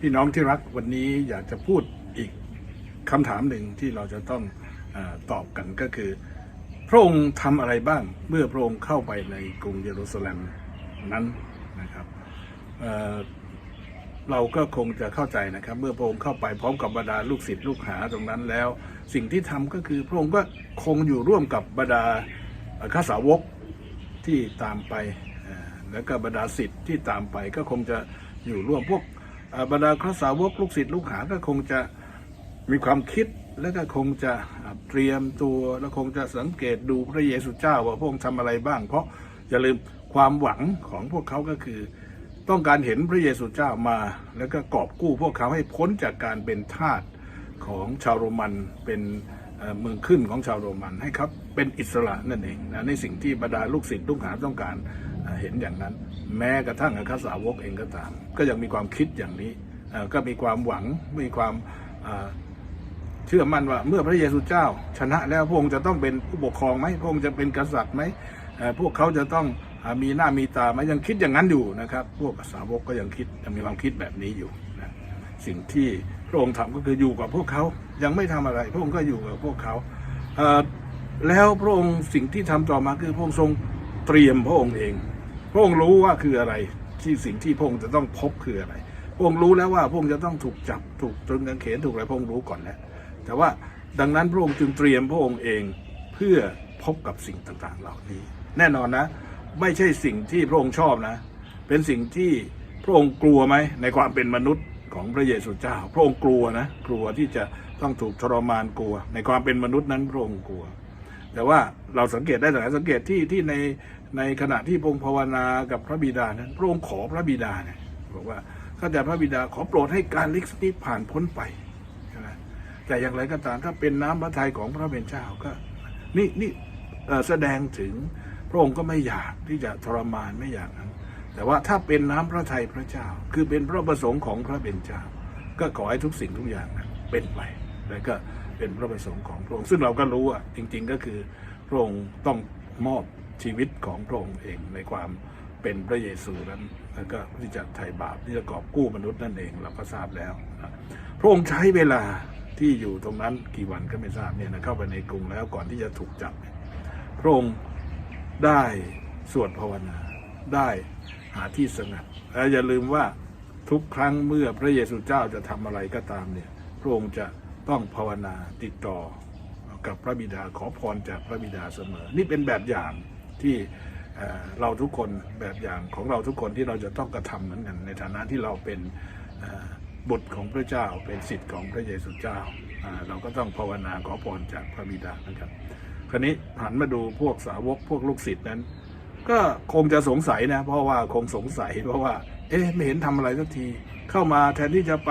พี่น้องที่รักวันนี้อยากจะพูดอีกคำถามหนึ่งที่เราจะต้องอตอบกันก็คือ พระองค์ทำอะไรบ้างเมื่อพระองค์เข้าไปในกรุงเยรูซาเล็มนั้นนะครับเเราก็คงจะเข้าใจนะครับ เมื่อพระองค์เข้าไปพร้อมกับบรรดาลูกศิษย์ลูกหาตรงนั้นแล้ว สิ่งที่ทำก็คือพระองค์ก็คงอยู่ร่วมกับบรรดาข้าสาวกที่ตามไปแล้วก็บรรดาศิษย์ที่ตามไปก็คงจะอยู่ร่วมพวก บรรดาข้าสาวกลูกศิษย์ลูกหาก็คงจะมีความคิดและก็คงจะเตรียมตัวและคงจะสังเกตดูพระเยซูเจ้าว่าพระองค์ทำอะไรบ้าง เพราะอย่าลืมความหวังของพวกเขาก็คือ ต้องการเห็นพระเยซูเจ้ามา แล้วก็กอบกู้พวกเขาให้พ้นจากการเป็นทาสของชาวโรมันเป็นเอ่อเมืองขึ้นของชาวโรมันให้ครับเป็นอิสระนั่นเองนะในสิ่งที่บรรดาลูกศิษย์ลูกหาต้องการ เห็นอย่างนั้น แม้กระทั่งอครสาวกเองก็ตาม ก็ยังมีความคิดอย่างนี้ก็มีความหวังมีความเชื่อมั่นว่าเมื่อพระเยซูเจ้า ชนะแล้วพระองค์จะต้องเป็นผู้ปกครองไหมพระองค์จะเป็นกษัตริย์ไหมพวกเขาจะต้องมีหน้ามีตาไหมยังคิดอย่างนั้นอยู่นะครับ พวกสาวกก็ยังคิดยังมีความคิดแบบนี้อยู่นะสิ่งที่พระองค์ทำก็คืออยู่กับพวกเขายังไม่ทำอะไร พระองค์ก็อยู่กับพวกเขาแล้วพระองค์สิ่งที่ทำต่อมาคือพระองค์ทรงเตรียมพระองค์เอง พระองค์รู้ว่าคืออะไรที่สิ่งที่พระองค์จะต้องพบคืออะไรพระองค์รู้แล้วว่าพระองค์จะต้องถูกจับถูกตรึงกางเขนถูกอะไรพระองค์รู้ก่อนแล้ว แต่ว่าดังนั้นพระองค์จึงเตรียมพระองค์เองเพื่อพบกับสิ่งต่างๆ เหล่านี้ แน่นอนนะ ไม่ใช่สิ่งที่พระองค์ชอบนะ เป็นสิ่งที่พระองค์กลัวไหมในความเป็นมนุษย์ของพระเยซูเจ้า พระองค์กลัวนะ กลัวที่จะต้องถูกทรมานกลัว ในความเป็นมนุษย์นั้นพระองค์กลัว แต่ว่าเราสังเกตได้หลายสังเกตที่ที่ใน ในขณะที่พระองค์ภาวนากับพระบิดานั้นพระองค์ขอพระบิดาเนี่ยบอกว่าข้าแต่พระบิดาขอโปรดให้การลิกสนี้ผ่านพ้นไปใช่ไหมแต่อย่างไรก็ตามถ้าเป็นน้ำพระทัยของพระเป็นเจ้าก็ นี่นี่แสดงถึงพระองค์ก็ไม่อยากที่จะทรมานไม่อยากนั้นแต่ว่าถ้าเป็นน้ำพระทัยพระเจ้า คือเป็นพระประสงค์ของพระเป็นเจ้าก็ขอให้ทุกสิ่งทุกอย่างนั้นเป็นไปแล้วก็เป็นพระประสงค์ของพระองค์ซึ่งเราก็รู้อะจริง ๆ ก็คือพระองค์ต้องมอบ ชีวิตของพระองค์เองในความเป็นพระเยซูนั้นแล้วก็ที่จะไถ่บาปที่จะกอบกู้มนุษย์นั่นเองเราก็ทราบแล้ว พระองค์ใช้เวลาที่อยู่ตรงนั้นกี่วันก็ไม่ทราบเนี่ยนะเข้าไปในกรุงแล้วก่อนที่จะถูกจับ พระองค์ได้สวดภาวนาได้หาที่สงัดและอย่าลืมว่าทุกครั้งเมื่อพระเยซูเจ้าจะทำอะไรก็ตามเนี่ยพระองค์จะต้องภาวนาติดต่อกับพระบิดาขอพรจากพระบิดาเสมอ นี่เป็นแบบอย่าง ที่เราทุกคนแบบอย่างของเราทุกคนที่เราจะต้องกระทำเหมือนกันในฐานะที่เราเป็นบุตรของพระเจ้าเป็นสิทธิ์ของพระเยซูเจ้า เราก็ต้องภาวนาขอพรจากพระบิดานะครับคราวนี้หันมาดูพวกสาวกพวกลูกศิษย์นั้น ก็คงจะสงสัยนะ เพราะว่าคงสงสัยเพราะว่า เอ๊ะไม่เห็นทำอะไรสักที เข้ามาแทนที่จะไป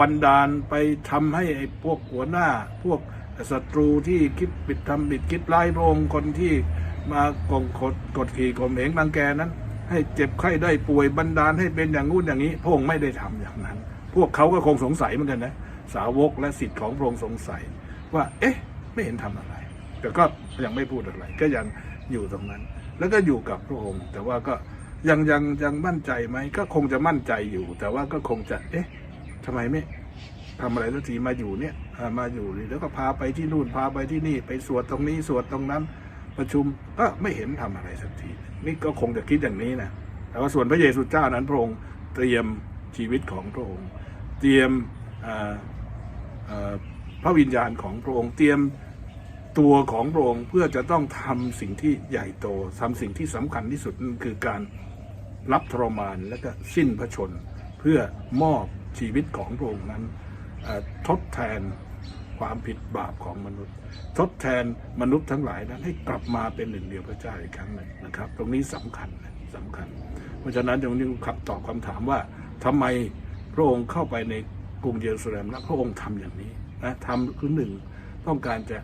บันดาลไปทำให้ไอ้พวกหัวหน้า พวกศัตรูที่คิดปิดทำผิดคิดร้ายพระองค์คนที่ มากงกดกดขี่ข่มเหงรังแกนั้น ให้เจ็บไข้ได้ป่วยบันดาลให้เป็นอย่างงู้นอย่างนี้ พระองค์ไม่ได้ทำอย่างนั้น พวกเขาก็คงสงสัยเหมือนกันนะ สาวกและสิทธิ์ของพระองค์สงสัย ว่า เอ๊ะ ไม่เห็นทำอะไร แต่ก็ยังไม่พูดอะไร ก็ยังอยู่ตรงนั้น แล้วก็อยู่กับพระองค์ แต่ว่าก็ยังยังยังมั่นใจไหมก็คงจะมั่นใจอยู่ แต่ว่าก็คงจะเอ๊ะทำไมไม่ทำอะไรสักทีมาอยู่เนี่ยมาอยู่นี่แล้วก็พาไปที่นู่นพาไปที่นี่ ไปสวดตรงนี้สวดตรงนั้น ประชุมก็ไม่เห็นทำอะไรสักที นี่ก็คงจะคิดอย่างนี้นะแต่ว่าส่วนพระเยซูเจ้านั้นพระองค์เตรียมชีวิตของพระองค์ เตรียมพระวิญญาณของพระองค์ เตรียมตัวของพระองค์เพื่อจะต้องทำสิ่งที่ใหญ่โตทำสิ่งที่สำคัญที่สุดนั่นคือการรับทรมานและก็สิ้นพระชน เพื่อมอบชีวิตของพระองค์นั้นทดแทน ความผิดบาปของมนุษย์ ทดแทนมนุษย์ทั้งหลายนั้นให้กลับมาเป็นหนึ่งเดียวพระเจ้าอีกครั้งหนึ่งนะครับ ตรงนี้สำคัญนะสำคัญ เพราะฉะนั้นตรงนี้ขับตอบคำถามว่าทำไมพระองค์เข้าไปในกรุงเยรูซาเล็มและพระองค์ทำอย่างนี้นะทำคือหนึ่งต้องการจะ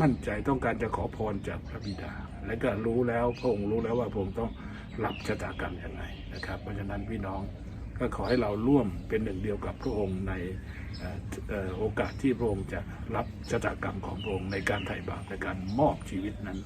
มั่นใจต้องการจะขอพรจากพระบิดา และก็รู้แล้วพระองค์รู้แล้วว่าพระองค์ต้องรับชะตากรรมอย่างไรนะครับ เพราะฉะนั้นพี่น้อง ก็ขอให้เราร่วมเป็นหนึ่งเดียวกับพระองค์ในโอกาสที่พระองค์จะรับชะตากรรมของพระองค์ในการไถ่บาปในการมอบชีวิตนั้น